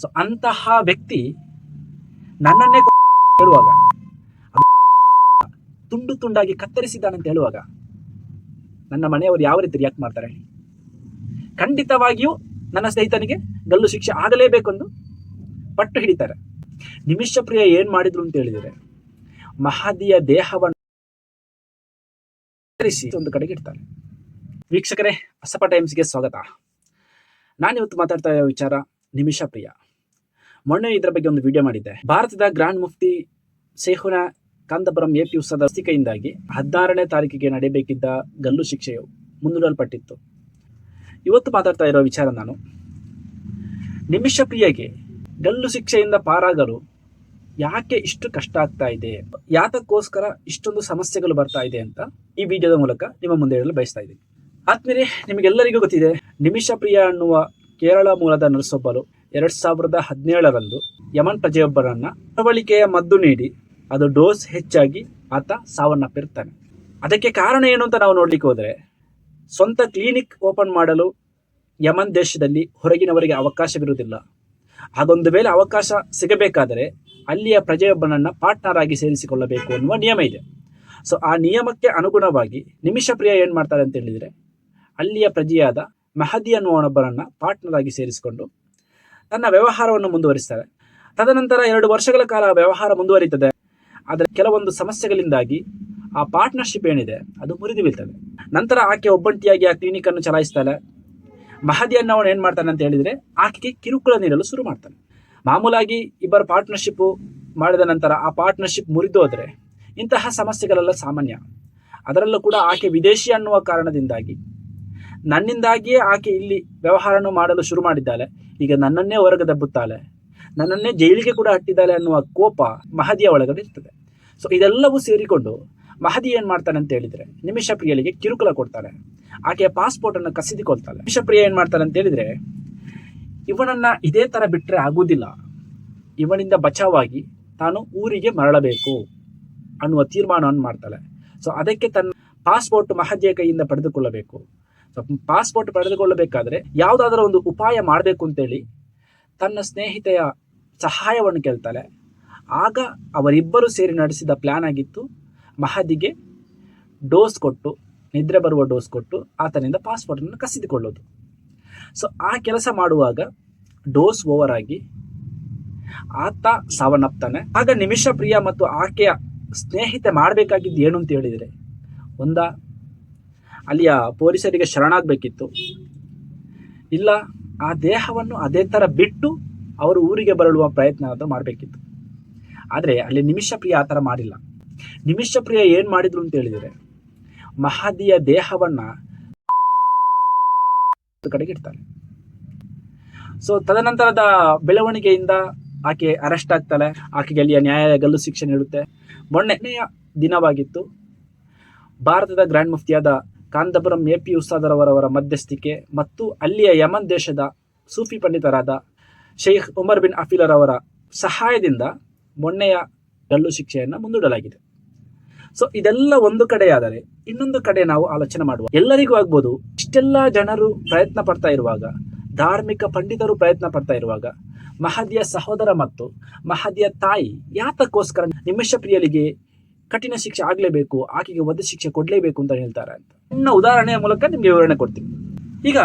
So ಅಂತಹ ವ್ಯಕ್ತಿ ನನ್ನನ್ನೇ ಹೇಳುವಾಗ ತುಂಡು ತುಂಡಾಗಿ ಕತ್ತರಿಸಿದ್ದಾನಂತ ಹೇಳುವಾಗ, ನನ್ನ ಮನೆಯವರು ಯಾವ ರೀತಿ ರಿಯಾಕ್ಟ್ ಮಾಡ್ತಾರೆ? ಖಂಡಿತವಾಗಿಯೂ ನನ್ನ ಸ್ನೇಹಿತನಿಗೆ ಗಲ್ಲು ಶಿಕ್ಷೆ ಆಗಲೇಬೇಕೆಂದು ಪಟ್ಟು ಹಿಡಿತಾರೆ. ನಿಮಿಷ ಪ್ರಿಯ, ಏನ್ ಮಾಡಿದ್ರು ಅಂತ ಹೇಳಿದರೆ, ಮಹದಿಯ ದೇಹವನ್ನು ಒಂದು ಕಡೆಗೆ ಇಡ್ತಾರೆ. ವೀಕ್ಷಕರೇ, ಅಸಪ ಟೈಮ್ಸ್ಗೆ ಸ್ವಾಗತ. ನಾನಿವತ್ತು ಮಾತಾಡ್ತಾ ಇರೋ ವಿಚಾರ ನಿಮಿಷ ಪ್ರಿಯ. ಮೊನ್ನೆ ಇದರ ಬಗ್ಗೆ ಒಂದು ವಿಡಿಯೋ ಮಾಡಿದ್ದೆ. ಭಾರತದ ಗ್ರ್ಯಾಂಡ್ ಮುಫ್ತಿ ಸೇಹುನ ಕಾಂತಪುರಂ ಎ ಪಿ ಉತ್ಸವದ ಅಸ್ತಿಕೆಯಿಂದಾಗಿ ಹದಿನಾರನೇ ತಾರೀಕಿಗೆ ನಡೆಯಬೇಕಿದ್ದ ಗಲ್ಲು ಶಿಕ್ಷೆಯು ಮುಂದೂಡಲ್ಪಟ್ಟಿತ್ತು. ಇವತ್ತು ಮಾತಾಡ್ತಾ ಇರೋ ವಿಚಾರ ನಾನು. ನಿಮಿಷ ಪ್ರಿಯಗೆ ಗಲ್ಲು ಶಿಕ್ಷೆಯಿಂದ ಪಾರಾಗಲು ಯಾಕೆ ಇಷ್ಟು ಕಷ್ಟ ಆಗ್ತಾ ಇದೆ? ಯಾತಕ್ಕೋಸ್ಕರ ಇಷ್ಟೊಂದು ಸಮಸ್ಯೆಗಳು ಬರ್ತಾ ಇದೆ ಅಂತ ಈ ವಿಡಿಯೋದ ಮೂಲಕ ನಿಮ್ಮ ಮುಂದೆ ಹೇಳಲು ಬಯಸ್ತಾ ಇದ್ದೀನಿ. ಆದ್ಮೇಲೆ ನಿಮಗೆಲ್ಲರಿಗೂ ಗೊತ್ತಿದೆ, ನಿಮಿಷ ಪ್ರಿಯ ಅನ್ನುವ ಕೇರಳ ಮೂಲದ ನರ್ಸೊಬ್ಬರು ಎರಡ್ ಸಾವಿರದ ಹದಿನೇಳರಂದು ಯಮನ್ ಪ್ರಜೆಯೊಬ್ಬರನ್ನ ನಡವಳಿಕೆಯ ಮದ್ದು ನೀಡಿ ಅದು ಡೋಸ್ ಹೆಚ್ಚಾಗಿ ಆತ ಸಾವನ್ನಪ್ಪಿರ್ತಾನೆ ಅದಕ್ಕೆ ಕಾರಣ ಏನು ಅಂತ ನಾವು ನೋಡ್ಲಿಕ್ಕೆ ಹೋದರೆ, ಸ್ವಂತ ಕ್ಲಿನಿಕ್ ಓಪನ್ ಮಾಡಲು ಯಮನ್ ದೇಶದಲ್ಲಿ ಹೊರಗಿನವರಿಗೆ ಅವಕಾಶವಿರುವುದಿಲ್ಲ. ಹಾಗೊಂದು ವೇಳೆ ಅವಕಾಶ ಸಿಗಬೇಕಾದರೆ ಅಲ್ಲಿಯ ಪ್ರಜೆಯೊಬ್ಬನನ್ನು ಪಾರ್ಟ್ನರ್ ಆಗಿ ಸೇರಿಸಿಕೊಳ್ಳಬೇಕು ಅನ್ನುವ ನಿಯಮ ಇದೆ. ಸೊ ಆ ನಿಯಮಕ್ಕೆ ಅನುಗುಣವಾಗಿ ನಿಮಿಷ ಪ್ರಿಯ ಏನು ಮಾಡ್ತಾರೆ ಅಂತ ಹೇಳಿದ್ರೆ, ಅಲ್ಲಿಯ ಪ್ರಜೆಯಾದ ಮೆಹದಿ ಅನ್ನುವನೊಬ್ಬರನ್ನು ಪಾರ್ಟ್ನರ್ ಆಗಿ ಸೇರಿಸಿಕೊಂಡು ತನ್ನ ವ್ಯವಹಾರವನ್ನು ಮುಂದುವರಿಸ್ತಾರೆ ತದನಂತರ ಎರಡು ವರ್ಷಗಳ ಕಾಲ ವ್ಯವಹಾರ ಮುಂದುವರಿತದೆ ಆದರೆ ಕೆಲವೊಂದು ಸಮಸ್ಯೆಗಳಿಂದಾಗಿ ಆ ಪಾರ್ಟ್ನರ್ಶಿಪ್ ಏನಿದೆ, ಅದು ಮುರಿದು ಬೀಳ್ತದೆ. ನಂತರ ಆಕೆ ಒಬ್ಬಂಟಿಯಾಗಿ ಆ ಕ್ಲಿನಿಕ್ ಅನ್ನು ಚಲಾಯಿಸ್ತಾಳೆ. ಮಹದಿ ಅನ್ನೋನು ಏನು ಮಾಡ್ತಾನೆ ಅಂತ ಹೇಳಿದ್ರೆ, ಆಕೆಗೆ ಕಿರುಕುಳ ನೀಡಲು ಶುರು ಮಾಡ್ತಾನೆ. ಮಾಮೂಲಾಗಿ ಇಬ್ಬರ ಪಾರ್ಟ್ನರ್ಶಿಪ್ಪು ಮಾಡಿದ ನಂತರ ಆ ಪಾರ್ಟ್ನರ್ಶಿಪ್ ಮುರಿದೋದ್ರೆ ಇಂತಹ ಸಮಸ್ಯೆಗಳೆಲ್ಲ ಸಾಮಾನ್ಯ. ಅದರಲ್ಲೂ ಕೂಡ ಆಕೆ ವಿದೇಶಿ ಅನ್ನುವ ಕಾರಣದಿಂದಾಗಿ ನನ್ನಿಂದಾಗಿಯೇ ಆಕೆ ಇಲ್ಲಿ ವ್ಯವಹಾರವನ್ನು ಮಾಡಲು ಶುರು ಮಾಡಿದ್ದಾಳೆ. ಈಗ ನನ್ನನ್ನೇ ಹೊರಗೆ ದಬ್ಬುತ್ತಾಳೆ ನನ್ನನ್ನೇ ಜೈಲಿಗೆ ಕೂಡ ಹಟ್ಟಿದ್ದಾಳೆ ಅನ್ನುವ ಕೋಪ ಮಹದಿಯ ಒಳಗಡೆ ಇರ್ತದೆ. ಸೊ ಇದೆಲ್ಲವೂ ಸೇರಿಕೊಂಡು ಮಹದಿ ಏನು ಮಾಡ್ತಾನೆ ಅಂತ ಹೇಳಿದ್ರೆ, ನಿಮಿಷ ಪ್ರಿಯಳಿಗೆ ಕಿರುಕುಳ ಕೊಡ್ತಾಳೆ. ಆಕೆಯ ಪಾಸ್ಪೋರ್ಟ್ ಅನ್ನು ಕಸಿದುಕೊಳ್ತಾಳೆ. ನಿಮಿಷ ಪ್ರಿಯ ಏನು ಮಾಡ್ತಾನೆ ಅಂತ ಹೇಳಿದ್ರೆ, ಇವನನ್ನ ಇದೇ ತರ ಬಿಟ್ರೆ ಆಗುವುದಿಲ್ಲ ಇವನಿಂದ ಬಚಾವಾಗಿ ತಾನು ಊರಿಗೆ ಮರಳಬೇಕು ಅನ್ನುವ ತೀರ್ಮಾನವನ್ನು ಮಾಡ್ತಾಳೆ. ಸೊ ಅದಕ್ಕೆ ತನ್ನ ಪಾಸ್ಪೋರ್ಟ್ ಮಹದಿಯ ಕೈಯಿಂದ ಪಡೆದುಕೊಳ್ಳಬೇಕು. ಪಾಸ್ಪೋರ್ಟ್ ಪಡೆದುಕೊಳ್ಳಬೇಕಾದ್ರೆ ಯಾವುದಾದ್ರೂ ಒಂದು ಉಪಾಯ ಮಾಡಬೇಕು ಅಂತೇಳಿ ತನ್ನ ಸ್ನೇಹಿತೆಯ ಸಹಾಯವನ್ನು ಕೇಳ್ತಾಳೆ. ಆಗ ಅವರಿಬ್ಬರು ಸೇರಿ ನಡೆಸಿದ ಪ್ಲಾನ್ ಆಗಿತ್ತು. ಮಹದಿಗೆ ಡೋಸ್ ಕೊಟ್ಟು, ನಿದ್ರೆ ಬರುವ ಡೋಸ್ ಕೊಟ್ಟು ಆತನಿಂದ ಪಾಸ್ಪೋರ್ಟನ್ನು ಕಸಿದುಕೊಳ್ಳೋದು ಸೊ ಆ ಕೆಲಸ ಮಾಡುವಾಗ ಡೋಸ್ ಓವರ್ ಆಗಿ ಆತ ಸಾವನ್ನಪ್ತಾನೆ. ಆಗ ನಿಮಿಷ ಪ್ರಿಯ ಮತ್ತು ಆಕೆಯ ಸ್ನೇಹಿತೆ ಮಾಡಬೇಕಾಗಿದ್ದು ಏನು ಅಂತ ಹೇಳಿದರೆ, ಒಂದ ಅಲ್ಲಿಯ ಪೊಲೀಸರಿಗೆ ಶರಣಾಗಬೇಕಿತ್ತು. ಇಲ್ಲ, ಆ ದೇಹವನ್ನು ಅದೇ ಥರ ಬಿಟ್ಟು ಅವರು ಊರಿಗೆ ಬರಳುವ ಪ್ರಯತ್ನ ಮಾಡಬೇಕಿತ್ತು. ಆದರೆ ಅಲ್ಲಿ ನಿಮಿಷ ಪ್ರಿಯ ಆ ಥರ ಮಾಡಿಲ್ಲ. ನಿಮಿಷ ಪ್ರಿಯ ಏನು ಮಾಡಿದ್ರು ಅಂತ ಹೇಳಿದರೆ, ಮಹದಿಯ ದೇಹವನ್ನ ಕಡೆಗೆ ಇಡ್ತಾನೆ. ಸೊ ತದನಂತರದ ಬೆಳವಣಿಗೆಯಿಂದ ಆಕೆ ಅರೆಸ್ಟ್ ಆಗ್ತಾಳೆ. ಆಕೆಗೆ ಅಲ್ಲಿಯ ನ್ಯಾಯಾಲಯ ಗಲ್ಲು ಶಿಕ್ಷೆ ನೀಡುತ್ತೆ. ಮೊನ್ನೆನೆಯ ದಿನವಾಗಿತ್ತು. ಭಾರತದ ಗ್ರ್ಯಾಂಡ್ ಮುಫ್ತಿಯಾದ ಕಾಂತಪುರಂ ಎ ಪಿ ಉಸ್ತಾದರವರವರ ಮಧ್ಯಸ್ಥಿಕೆ ಮತ್ತು ಅಲ್ಲಿಯ ಯಮನ್ ದೇಶದ ಸೂಫಿ ಪಂಡಿತರಾದ ಶೇಖ್ ಉಮರ್ ಬಿನ್ ಅಫೀಲರವರ ಸಹಾಯದಿಂದ ಮೊನ್ನೆಯ ಗಲ್ಲು ಶಿಕ್ಷೆಯನ್ನು ಮುಂದೂಡಲಾಗಿದೆ. ಸೊ ಇದೆಲ್ಲ ಒಂದು ಕಡೆಯಾದರೆ ಇನ್ನೊಂದು ಕಡೆ ನಾವು ಆಲೋಚನೆ ಮಾಡುವ. ಎಲ್ಲರಿಗೂ ಆಗ್ಬೋದು, ಇಷ್ಟೆಲ್ಲ ಜನರು ಪ್ರಯತ್ನ ಪಡ್ತಾ ಇರುವಾಗ, ಧಾರ್ಮಿಕ ಪಂಡಿತರು ಪ್ರಯತ್ನ ಪಡ್ತಾ ಇರುವಾಗ, ಮಹದಿಯ ಸಹೋದರ ಮತ್ತು ಮಹದಿಯ ತಾಯಿ ಯಾತಕ್ಕೋಸ್ಕರ ನಿಮಿಷ ಪ್ರಿಯಲಿಗೆ ಕಠಿಣ ಶಿಕ್ಷೆ ಆಗಲೇಬೇಕು, ಆಕೆಗೆ ವಧ ಶಿಕ್ಷೆ ಕೊಡಲೇಬೇಕು ಅಂತ ಹೇಳ್ತಾರೆ ಅಂತ. ಸಣ್ಣ ಉದಾಹರಣೆಯ ಮೂಲಕ ನಿಮಗೆ ವಿವರಣೆ ಕೊಡ್ತೀನಿ. ಈಗ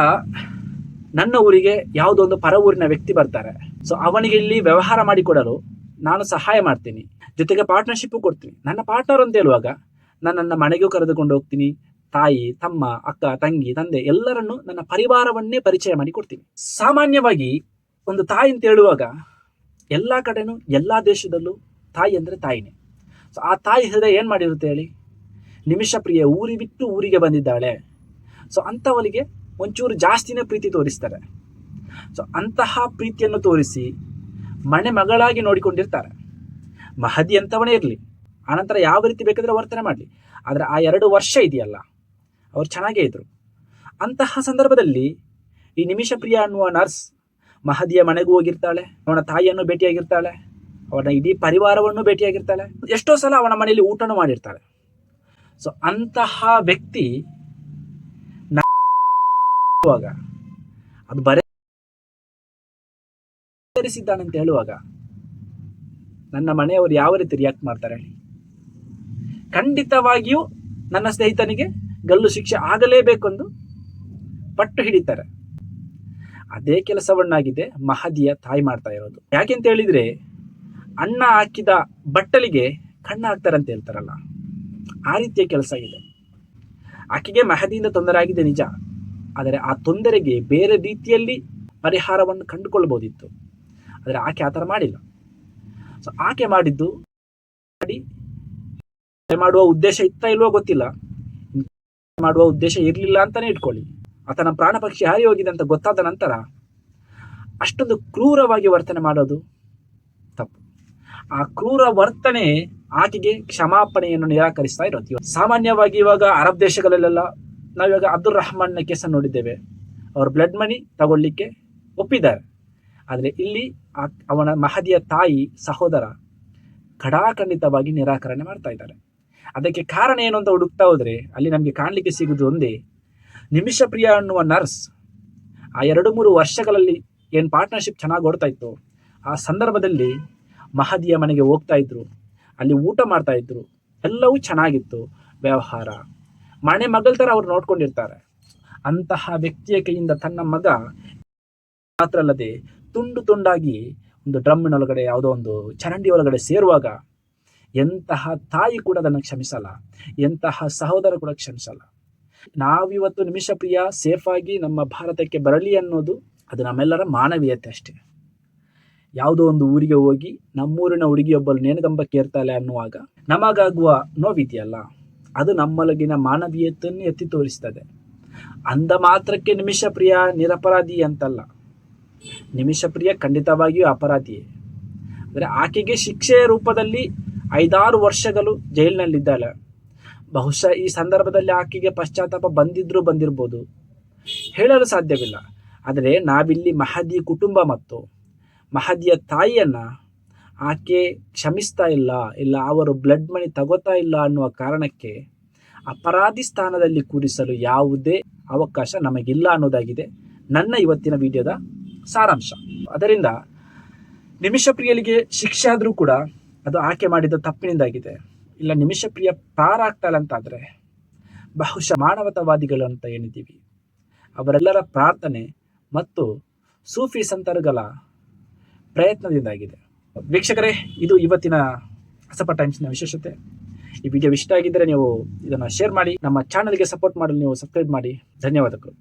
ನನ್ನ ಊರಿಗೆ ಯಾವುದೋ ಒಂದು ಪರ ಊರಿನ ವ್ಯಕ್ತಿ ಬರ್ತಾರೆ. ಸೊ ಅವನಿಗೆ ಇಲ್ಲಿ ವ್ಯವಹಾರ ಮಾಡಿಕೊಡಲು ನಾನು ಸಹಾಯ ಮಾಡ್ತೀನಿ. ಜೊತೆಗೆ ಪಾರ್ಟ್ನರ್ಶಿಪ್ಪು ಕೊಡ್ತೀನಿ. ನನ್ನ ಪಾರ್ಟ್ನರ್ ಅಂತ ಹೇಳುವಾಗ ನಾನು ನನ್ನ ಮನೆಗೂ ಕರೆದುಕೊಂಡು ಹೋಗ್ತೀನಿ. ತಾಯಿ, ತಮ್ಮ, ಅಕ್ಕ, ತಂಗಿ, ತಂದೆ ಎಲ್ಲರನ್ನು ನನ್ನ ಪರಿವಾರವನ್ನೇ ಪರಿಚಯ ಮಾಡಿ ಕೊಡ್ತೀನಿ ಸಾಮಾನ್ಯವಾಗಿ ಒಂದು ತಾಯಿ ಅಂತ ಹೇಳುವಾಗ ಎಲ್ಲ ಕಡೆನೂ ಎಲ್ಲ ದೇಶದಲ್ಲೂ ತಾಯಿ ಅಂದರೆ ತಾಯಿನೇ. ಆ ತಾಯಿ ಹೃದಯ ಏನು ಮಾಡಿರುತ್ತೆ ಹೇಳಿ? ನಿಮಿಷ ಪ್ರಿಯ, ಊರಿ ಬಿಟ್ಟು ಊರಿಗೆ ಬಂದಿದ್ದಾಳೆ. ಸೊ ಅಂಥವಳಿಗೆ ಒಂಚೂರು ಜಾಸ್ತಿನೇ ಪ್ರೀತಿ ತೋರಿಸ್ತಾರೆ. ಸೊ ಅಂತಹ ಪ್ರೀತಿಯನ್ನು ತೋರಿಸಿ ಮನೆ ಮಗಳಾಗಿ ನೋಡಿಕೊಂಡಿರ್ತಾರೆ. ಮಹದಿ ಅಂತವನೇ ಇರಲಿ. ಆನಂತರ ಯಾವ ರೀತಿ ಬೇಕಾದರೆ ವರ್ತನೆ ಮಾಡಲಿ. ಆದರೆ ಆ ಎರಡು ವರ್ಷ ಇದೆಯಲ್ಲ, ಅವ್ರು ಚೆನ್ನಾಗೇ ಇದ್ದರು ಅಂತಹ ಸಂದರ್ಭದಲ್ಲಿ ಈ ನಿಮಿಷ ಪ್ರಿಯ ಅನ್ನುವ ನರ್ಸ್ ಮಹದಿಯ ಮನೆಗೂ ಹೋಗಿರ್ತಾಳೆ, ಅವನ ತಾಯಿಯನ್ನು ಭೇಟಿಯಾಗಿರ್ತಾಳೆ. ಅವನ ಇಡೀ ಪರಿವಾರವನ್ನು ಭೇಟಿಯಾಗಿರ್ತಾಳೆ. ಎಷ್ಟೋ ಸಲ ಅವನ ಮನೆಯಲ್ಲಿ ಊಟನೂ ಮಾಡಿರ್ತಾಳೆ. ಸೊ ಅಂತಹ ವ್ಯಕ್ತಿ ನ- ಅದು ಬರೆಸಿದ್ದಾನೆ ಅಂತ ಹೇಳುವಾಗ ನನ್ನ ಮನೆಯವರು ಯಾವ ರೀತಿ ರಿಯಾಕ್ಟ್ ಮಾಡ್ತಾರೆ ಖಂಡಿತವಾಗಿಯೂ ನನ್ನ ಸ್ನೇಹಿತನಿಗೆ ಗಲ್ಲು ಶಿಕ್ಷೆ ಆಗಲೇಬೇಕೆಂದು ಪಟ್ಟು ಹಿಡಿತಾರೆ. ಅದೇ ಕೆಲಸವನ್ನಾಗಿದೆ ಮಹದಿಯ ತಾಯಿ ಮಾಡ್ತಾ ಇರೋದು. ಯಾಕೆಂತ ಹೇಳಿದ್ರೆ ಅಣ್ಣ ಹಾಕಿದ ಬಟ್ಟಲಿಗೆ ಕಣ್ಣು ಹಾಕ್ತಾರಂತ ಹೇಳ್ತಾರಲ್ಲ, ಆ ರೀತಿಯ ಕೆಲಸ ಇದೆ ಆಕೆಗೆ ಮೆಹದಿಯಿಂದ ತೊಂದರೆ ಆಗಿದೆ ನಿಜ, ಆದರೆ ಆ ತೊಂದರೆಗೆ ಬೇರೆ ರೀತಿಯಲ್ಲಿ ಪರಿಹಾರವನ್ನು ಕಂಡುಕೊಳ್ಬೋದಿತ್ತು. ಆದರೆ ಆಕೆ ಆ ಥರ ಮಾಡಿಲ್ಲ. ಸೊ ಆಕೆ ಮಾಡಿದ್ದು ಮಾಡಿ ಮಾಡುವ ಉದ್ದೇಶ ಇತ್ತ ಇಲ್ವೋ ಗೊತ್ತಿಲ್ಲ. ಮಾಡುವ ಉದ್ದೇಶ ಇರಲಿಲ್ಲ ಅಂತಾನೆ ಇಟ್ಕೊಳ್ಳಿ. ಆತನ ಪ್ರಾಣ ಪಕ್ಷಿ ಹಾರಿ ಹೋಗಿದೆ ಅಂತ ಗೊತ್ತಾದ ನಂತರ ಅಷ್ಟೊಂದು ಕ್ರೂರವಾಗಿ ವರ್ತನೆ ಮಾಡೋದು ಆ ಕ್ರೂರ ವರ್ತನೆ ಆಕೆಗೆ ಕ್ಷಮಾಪಣೆಯನ್ನು ನಿರಾಕರಿಸ್ತಾ ಇರೋದು. ಸಾಮಾನ್ಯವಾಗಿ ಇವಾಗ ಅರಬ್ ದೇಶಗಳಲ್ಲೆಲ್ಲ ನಾವಿವಾಗ ಅಬ್ದುಲ್ ರಹಮಾನ್ನ ಕೇಸನ್ನು ನೋಡಿದ್ದೇವೆ. ಅವ್ರ ಬ್ಲಡ್ ಮನಿ ತಗೊಳ್ಳಿಕ್ಕೆ ಒಪ್ಪಿದ್ದಾರೆ. ಆದರೆ ಇಲ್ಲಿ ಅವನ ಮಹದಿಯ ತಾಯಿ, ಸಹೋದರ ಖಡಾಖಂಡಿತವಾಗಿ ನಿರಾಕರಣೆ ಮಾಡ್ತಾ ಇದ್ದಾರೆ. ಅದಕ್ಕೆ ಕಾರಣ ಏನು ಅಂತ ಹುಡುಕ್ತಾ ಹೋದರೆ ಅಲ್ಲಿ ನಮಗೆ ಕಾಣಲಿಕ್ಕೆ ಸಿಗುವುದು ಒಂದೇ, ನಿಮಿಷ ಪ್ರಿಯ ಅನ್ನುವ ನರ್ಸ್ ಆ ಎರಡು ಮೂರು ವರ್ಷಗಳಲ್ಲಿ ಏನು ಪಾರ್ಟ್ನರ್ಶಿಪ್ ಚೆನ್ನಾಗಿ ಓಡ್ತಾ ಇತ್ತು, ಆ ಸಂದರ್ಭದಲ್ಲಿ ಮಹದಿಯ ಮನೆಗೆ ಹೋಗ್ತಾ ಇದ್ರು. ಅಲ್ಲಿ ಊಟ ಮಾಡ್ತಾ ಇದ್ರು. ಎಲ್ಲವೂ ಚೆನ್ನಾಗಿತ್ತು. ವ್ಯವಹಾರ. ಮನೆ ಮಗಳ ಥರ ಅವ್ರು ನೋಡ್ಕೊಂಡಿರ್ತಾರೆ. ಅಂತಹ ವ್ಯಕ್ತಿಯ ಕೈಯಿಂದ ತನ್ನ ಮಗ ಮಾತ್ರ ಅಲ್ಲದೆ ತುಂಡು ತುಂಡಾಗಿ ಒಂದು ಡ್ರಮ್ಮಿನೊಳಗಡೆ ಯಾವುದೋ ಒಂದು ಚರಂಡಿ ಒಳಗಡೆ ಸೇರುವಾಗ ಎಂತಹ ತಾಯಿ ಕೂಡ ಅದನ್ನು ಕ್ಷಮಿಸಲ್ಲ. ಎಂತಹ ಸಹೋದರ ಕೂಡ ಕ್ಷಮಿಸಲ್ಲ. ನಾವಿವತ್ತು ನಿಮಿಷ ಪ್ರಿಯ ಸೇಫಾಗಿ ನಮ್ಮ ಭಾರತಕ್ಕೆ ಬರಲಿ ಅನ್ನೋದು ಅದು ನಮ್ಮೆಲ್ಲರ ಮಾನವೀಯತೆ ಅಷ್ಟೇ. ಯಾವುದೋ ಒಂದು ಊರಿಗೆ ಹೋಗಿ ನಮ್ಮೂರಿನ ಹುಡುಗಿಯೊಬ್ಬಳು ನೇಣುಗಂಬಕ್ಕೆ ಏರ್ತಾಳೆ ಅನ್ನುವಾಗ ನಮಗಾಗುವ ನೋವಿದೆಯಲ್ಲ? ಅದು ನಮ್ಮೊಳಗಿನ ಮಾನವೀಯತೆಯನ್ನು ಎತ್ತಿ ತೋರಿಸ್ತದೆ. ಅಂದ ಮಾತ್ರಕ್ಕೆ ನಿಮಿಷ ಪ್ರಿಯ ನಿರಪರಾಧಿ ಅಂತಲ್ಲ. ನಿಮಿಷ ಪ್ರಿಯ ಖಂಡಿತವಾಗಿಯೂ ಅಪರಾಧಿಯೇ. ಅಂದರೆ ಆಕೆಗೆ ಶಿಕ್ಷೆಯ ರೂಪದಲ್ಲಿ ಐದಾರು ವರ್ಷಗಳು ಜೈಲಿನಲ್ಲಿದ್ದಾಳೆ. ಬಹುಶಃ ಈ ಸಂದರ್ಭದಲ್ಲಿ ಆಕೆಗೆ ಪಶ್ಚಾತ್ತಾಪ ಬಂದಿದ್ರೂ ಬಂದಿರ್ಬೋದು. ಹೇಳಲು ಸಾಧ್ಯವಿಲ್ಲ. ಆದರೆ ನಾವಿಲ್ಲಿ ಮಹದಿ ಕುಟುಂಬ ಮತ್ತು ಮಹದಿಯ ತಾಯಿಯನ್ನು ಆಕೆ ಕ್ಷಮಿಸ್ತಾ ಇಲ್ಲ ಇಲ್ಲ ಅವರು ಬ್ಲಡ್ ಮನಿ ತಗೋತಾ ಇಲ್ಲ ಅನ್ನುವ ಕಾರಣಕ್ಕೆ ಅಪರಾಧಿ ಸ್ಥಾನದಲ್ಲಿ ಕೂರಿಸಲು ಯಾವುದೇ ಅವಕಾಶ ನಮಗಿಲ್ಲ ಅನ್ನೋದಾಗಿದೆ ನನ್ನ ಇವತ್ತಿನ ವಿಡಿಯೋದ ಸಾರಾಂಶ. ಅದರಿಂದ ನಿಮಿಷ ಪ್ರಿಯಲಿಗೆ ಶಿಕ್ಷೆ ಆದರೂ ಕೂಡ ಅದು ಆಕೆ ಮಾಡಿದ ತಪ್ಪಿನಿಂದಾಗಿದೆ. ಇಲ್ಲ, ನಿಮಿಷ ಪ್ರಿಯ ಪಾರಾಗ್ತಾಳೆ ಅಂತಾದರೆ ಬಹುಶಃ ಮಾನವತಾವಾದಿಗಳು ಅಂತ ಏನಿದ್ದೀವಿ ಅವರೆಲ್ಲರ ಪ್ರಾರ್ಥನೆ ಮತ್ತು ಸೂಫಿ ಸಂತರುಗಳ ಪ್ರಯತ್ನದಿಂದಾಗಿದೆ. ವೀಕ್ಷಕರೇ, ಇದು ಇವತ್ತಿನ ಹಸಪ ಟೈಮ್ಸ್ನ ವಿಶೇಷತೆ. ಈ ವಿಡಿಯೋ ಇಷ್ಟ ಆಗಿದ್ದರೆ ನೀವು ಇದನ್ನು ಶೇರ್ ಮಾಡಿ, ನಮ್ಮ ಚಾನಲ್ಗೆ ಸಪೋರ್ಟ್ ಮಾಡಲು ನೀವು ಸಬ್ಸ್ಕ್ರೈಬ್ ಮಾಡಿ. ಧನ್ಯವಾದಗಳು.